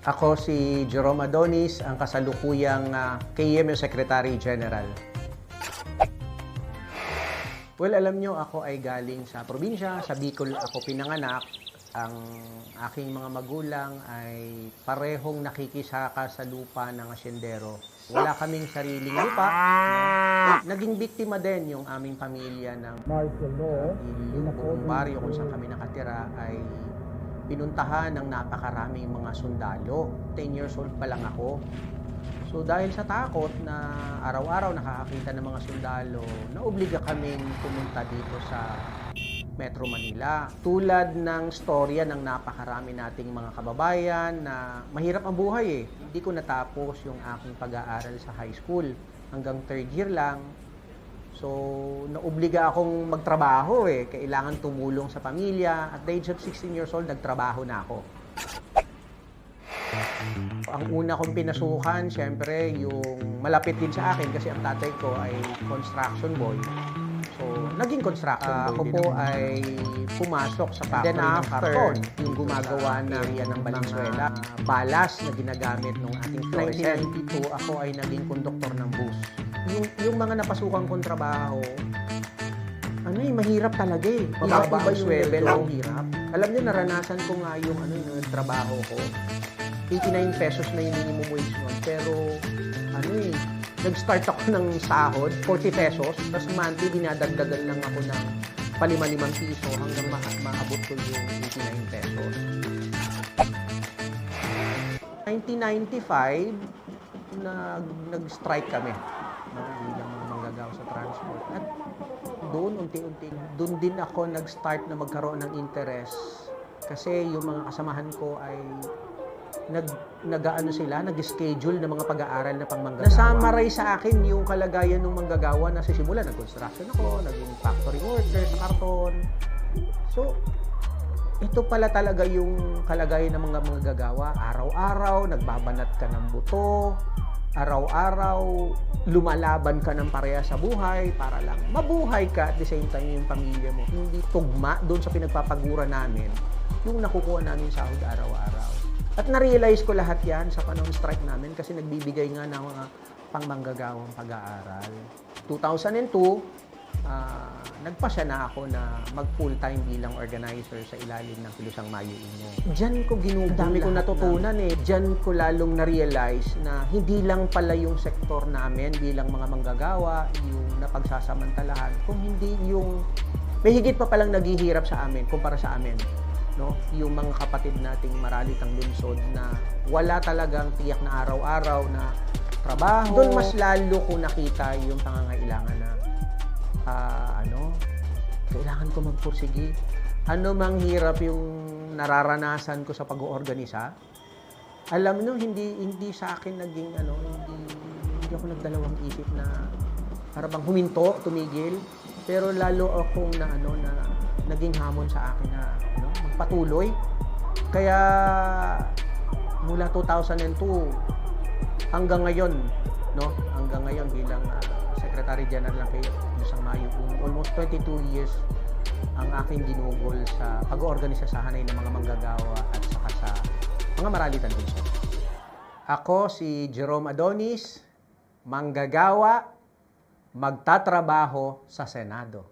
Ako si Jerome Adonis, ang kasalukuyang uh, KMU Secretary General. Well, alam nyo, ako ay galing sa probinsya. Sa Bicol ako pinanganak. Ang aking mga magulang ay parehong nakikisaka sa lupa ng asyendero. Wala kaming sariling lupa. No? Naging biktima din yung aming pamilya ng yung buong baryo kung saan kami nakatira ay pinuntahan ng napakaraming mga sundalo. 10 years old pa lang ako. So dahil sa takot na araw-araw nakakakita ng mga sundalo, naobliga kaming pumunta dito sa Metro Manila. Tulad ng storya ng napakarami nating mga kababayan na mahirap ang buhay eh. Hindi ko natapos yung aking pag-aaral sa high school. Hanggang third year lang, So, naobliga akong magtrabaho eh. Kailangan tumulong sa pamilya. At the age of 16 years old, nagtrabaho na ako. Ang una kong pinasukan, syempre, yung malapit din sa akin kasi ang tatay ko ay construction boy. So, naging construction boy Ako po ay pumasok sa factory Then ng karton, yung gumagawa ng area ng Valenzuela. balas na ginagamit ng ating fluorescent. 1992, ako ay naging konduktor ng bus. Yung, yung mga napasukan kong trabaho, ano eh, mahirap talaga eh. Mababa ang swivel, ang hirap. Alam niyo, naranasan ko nga yung ano, yung trabaho ko. 89 pesos na yung minimum wage nun. Pero, ano eh, nag-start ako ng sahod, 40 pesos, tapos monthly dinadagdagan lang ako ng palima-limang piso hanggang ma- maabot ko yung 89 pesos. 1995, nag, nag-strike kami no, bilang manggagawa sa transport. At doon, unti-unti, doon din ako nag-start na magkaroon ng interest kasi yung mga kasamahan ko ay nag nagaano sila, nag-schedule ng mga pag-aaral na pangmanggagawa. Nasamaray sa akin yung kalagayan ng manggagawa na sisimula, nag-construction ako, naging factory worker sa karton. So, ito pala talaga yung kalagayan ng mga manggagawa. Araw-araw, nagbabanat ka ng buto. Araw-araw, lumalaban ka ng pareha sa buhay para lang mabuhay ka at the same time yung pamilya mo. Hindi tugma doon sa pinagpapagura namin yung nakukuha namin sahod araw-araw. At na-realize ko lahat yan sa panahon strike namin kasi nagbibigay nga ng mga pangmanggagawang pag-aaral. 2002, ah, nagpasya na ako na mag full-time bilang organizer sa ilalim ng Kilusang Mayo Inyo. Diyan ko ginugol Dami kong natutunan eh. Diyan ko lalong na-realize na hindi lang pala yung sektor namin bilang mga manggagawa, yung napagsasamantalahan, kung hindi yung may higit pa palang naghihirap sa amin kumpara sa amin no yung mga kapatid nating maralitang lungsod na wala talagang tiyak na araw-araw na trabaho doon mas lalo ko nakita yung pangangailangan ah, ano kailangan ko magpursige ano mang hirap yung nararanasan ko sa pag-oorganisa alam nyo hindi hindi sa akin naging ano hindi hindi ako nagdalawang isip na para bang huminto tumigil pero lalo akong na ano na naging hamon sa akin na ano, magpatuloy. Kaya mula 2002 hanggang ngayon, no? Hanggang ngayon bilang ah, Secretary General ng kayo Lusang Mayo, almost 22 years ang aking ginugol sa pag-oorganisa sa hanay ng mga manggagawa at saka sa mga maralitan din Ako si Jerome Adonis, manggagawa, magtatrabaho sa Senado.